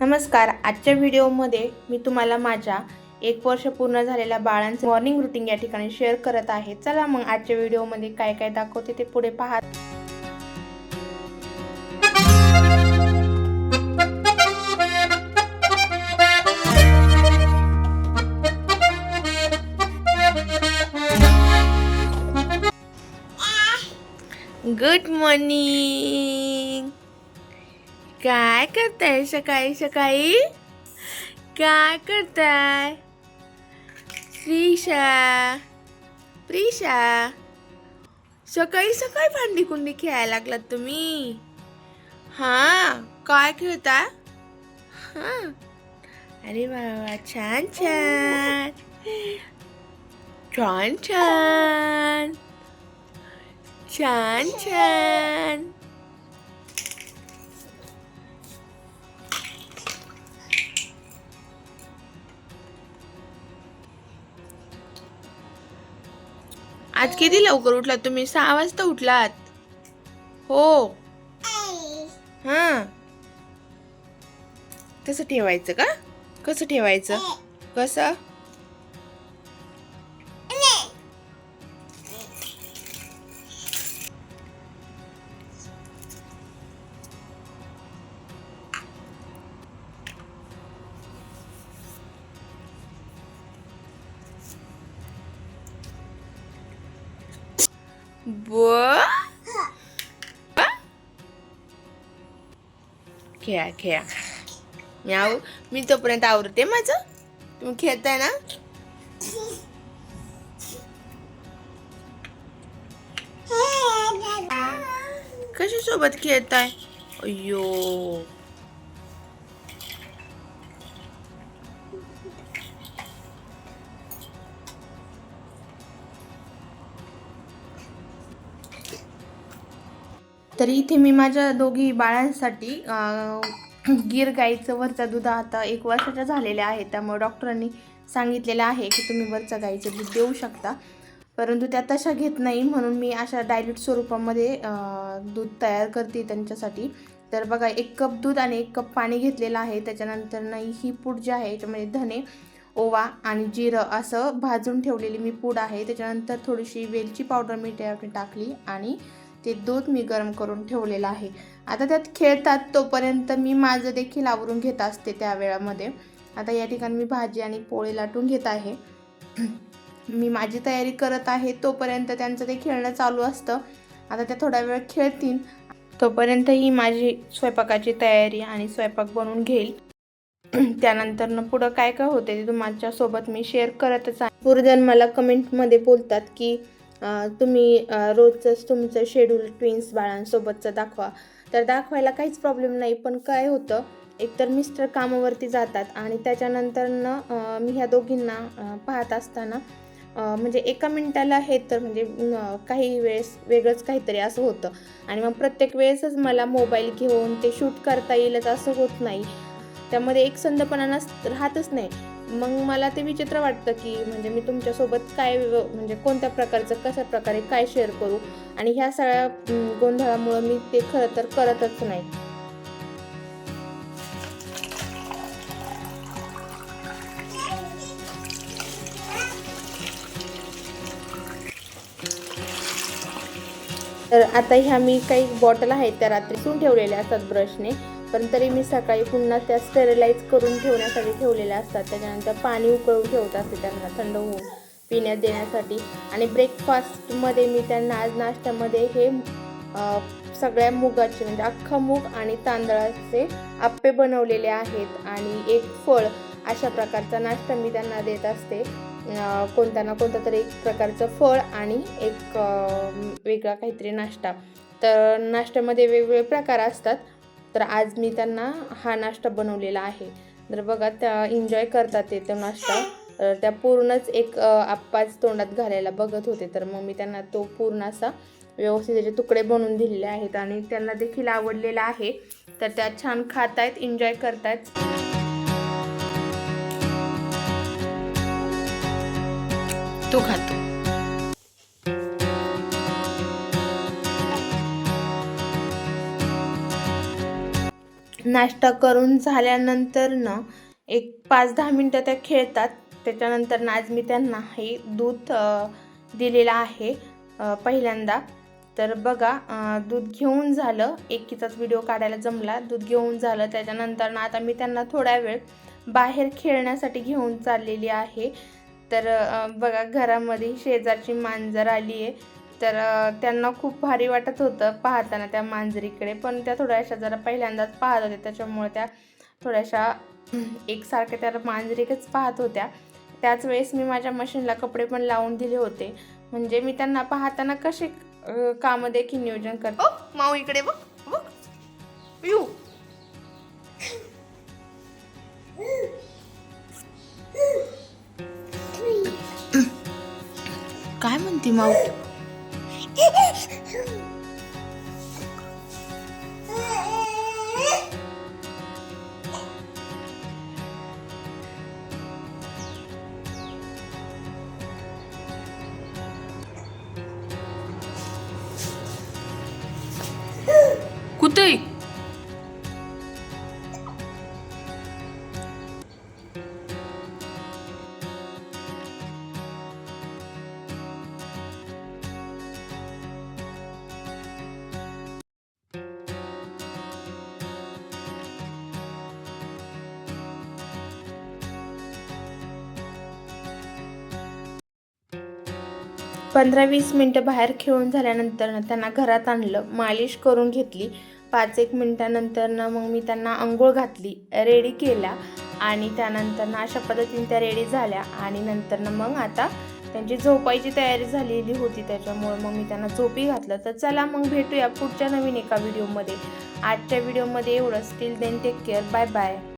नमस्कार आजच्या व्हिडिओमध्ये मी तुम्हाला माझ्या एक वर्ष पूर्ण झालेल्या बाळांचं मॉर्निंग रुटीन या ठिकाणी शेअर करत आहे. चला मग आजच्या व्हिडिओमध्ये काय काय दाखवते ते पुढे पहा गुड मॉर्निंग काय करताय सकाळी सकाळी? काय करताय? प्रिशा प्रिशा. सकाळी सकाळी भांडी कुंडी खेळायला लागलात तुम्ही. हा काय खेळता हां. अरे बाबा वा छान छान. छान छान. छान छान. आज किती लवकर उठलात? तुम्ही सहा वाजता उठलात. हो. हा. तसं ठेवायचं का? कसं ठेवायचं? कसं? ब खेळा खेळा. म्याऊ मी तोपर्यंत आवरते माझं. तुम्ही खेळताय ना? कशासोबत खेळताय? अय्यो. तर इथे मी माझ्या दोघी बाळांसाठी गीर गाईचं वरचा दूध आता एक वर्षाच्या झालेल्या आहे. त्यामुळे डॉक्टरांनी सांगितलेलं आहे की तुम्ही वरचा गाईचं दूध देऊ शकता. परंतु त्या तशा घेत नाही. म्हणून मी अशा डायल्यूट स्वरूपामध्ये दूध तयार करते त्यांच्यासाठी. तर बघा एक कप दूध आणि एक कप पाणी घेतलेलं आहे. त्याच्यानंतर नाही ही पूड जी आहे याच्यामध्ये धने ओवा आणि जिरं असं भाजून ठेवलेली मी पूड आहे. त्याच्यानंतर थोडीशी वेलची पावडर मी त्यामध्ये टाकली आणि ते दूध मी गरम करून ठेवलेलं आहे. आता त्यात खेळतात तोपर्यंत मी माझं देखील आवरून घेत असते त्या वेळामध्ये. आता या ठिकाणी मी भाजी आणि पोळी लाटून घेत आहे. मी माझी तयारी करत आहे तोपर्यंत त्यांचं ते खेळणं चालू असतं. आता त्या थोडा वेळ खेळतील तोपर्यंत ही माझी स्वयंपाकाची तयारी आणि स्वयंपाक बनवून घेईल. त्यानंतर पुढं काय काय होते ते तुमच्यासोबत मी शेअर करतच आहे. पूर्वजण मला कमेंटमध्ये बोलतात की तुम्ही रोजचंच तुमचं शेड्यूल ट्विन्स बाळांसोबतचं दाखवा. तर दाखवायला काहीच प्रॉब्लेम नाही पण काय होतं एकतर मिस्टर कामावरती जातात आणि त्याच्यानंतरनं मी ह्या दोघींना पाहत असताना म्हणजे एका मिनटाला हे तर म्हणजे काही वेळेस वेगळंच काहीतरी असं होतं. आणि मग प्रत्येक वेळेसच मला मोबाईल घेऊन ते शूट करता येईलच असं होत नाही. त्यामध्ये एक संधपणा राहतच नाही. मग मला ते विचित्र वाटतं की म्हणजे मी तुमच्यासोबत काय म्हणजे कोणत्या प्रकारचं कशा प्रकारे काय शेअर करू? आणि ह्या सगळ्या गोंधळामुळं मी ते खरं तर करतच नाही. तर आता ह्या मी काही बॉटल आहेत त्या रात्रीसून ठेवलेल्या असतात ब्रशने पण तरी मी सकाळी पुन्हा त्या स्टेरिलाइज करून ठेवण्यासाठी ठेवलेल्या असतात. त्याच्यानंतर पाणी उकळून ठेवत असते त्यांना थंड होऊन पिण्यात देण्यासाठी. आणि ब्रेकफास्टमध्ये मी त्यांना आज नाश्त्यामध्ये हे सगळ्या मुगाचे म्हणजे अख्खा मूग आणि तांदळाचे आप्पे बनवलेले आहेत. आणि एक फळ अशा प्रकारचा नाश्ता मी त्यांना देत असते. कोणता ना कोणता तरी एक प्रकारचं फळ आणि एक वेगळा काहीतरी नाश्ता. तर नाश्त्यामध्ये वेगवेगळे प्रकार असतात तर आज मी त्यांना हा नाश्ता बनवलेला आहे. तर बघा त्या एन्जॉय करतात ते तो नाश्ता. तर त्या पूर्णच एक आप्पाच तोंडात घालायला बघत होते. तर मग मी त्यांना तो पूर्ण असा व्यवस्थित त्याचे तुकडे बनवून दिलेले आहेत. आणि त्यांना देखील आवडलेला आहे. तर त्या छान खात आहेत एन्जॉय करतायत. तो खातो. नाश्ता करून झाल्यानंतर ना एक पाच दहा मिनटं त्या खेळतात. त्याच्यानंतर आज मी त्यांना हे दूध दिलेलं आहे पहिल्यांदा. तर बघा दूध घेऊन झालं. एकीचाच व्हिडिओ काढायला जमला. दूध घेऊन झालं. त्याच्यानंतर ना आता मी त्यांना थोडा वेळ बाहेर खेळण्यासाठी घेऊन चाललेली आहे. तर बघा घरामध्ये शेजारची मांजर आली आहे. तर त्यांना खूप भारी वाटत होतं पाहताना त्या मांजरीकडे. पण त्या थोड्याशा जरा पहिल्यांदाच पाहत होत्या. त्याच्यामुळे त्या थोड्याशा एकसारख्या त्या मांजरीकच पाहत होत्या. त्याच वेळेस मी माझ्या मशीनला कपडे पण लावून दिले होते. म्हणजे मी त्यांना पाहताना कसे कामं देखील नियोजन करतो. माऊ इकडे बघ. काय म्हणते पंधरा वीस मिनटं बाहेर खेळून झाल्यानंतर ना त्यांना घरात आणलं मालिश करून घेतली. पाच एक मिनटानंतर ना मग मी त्यांना आंघोळ घातली रेडी केल्या आणि त्यानंतर ना अशा पद्धतीने त्या रेडी झाल्या. आणि नंतर ना मग आता त्यांची झोपायची तयारी झालेली होती त्याच्यामुळे मग मी त्यांना झोपी घातलं. तर चला मग भेटूया पुढच्या नवीन एका व्हिडिओमध्ये. आजच्या व्हिडिओमध्ये एवढं. Still then take care bye bye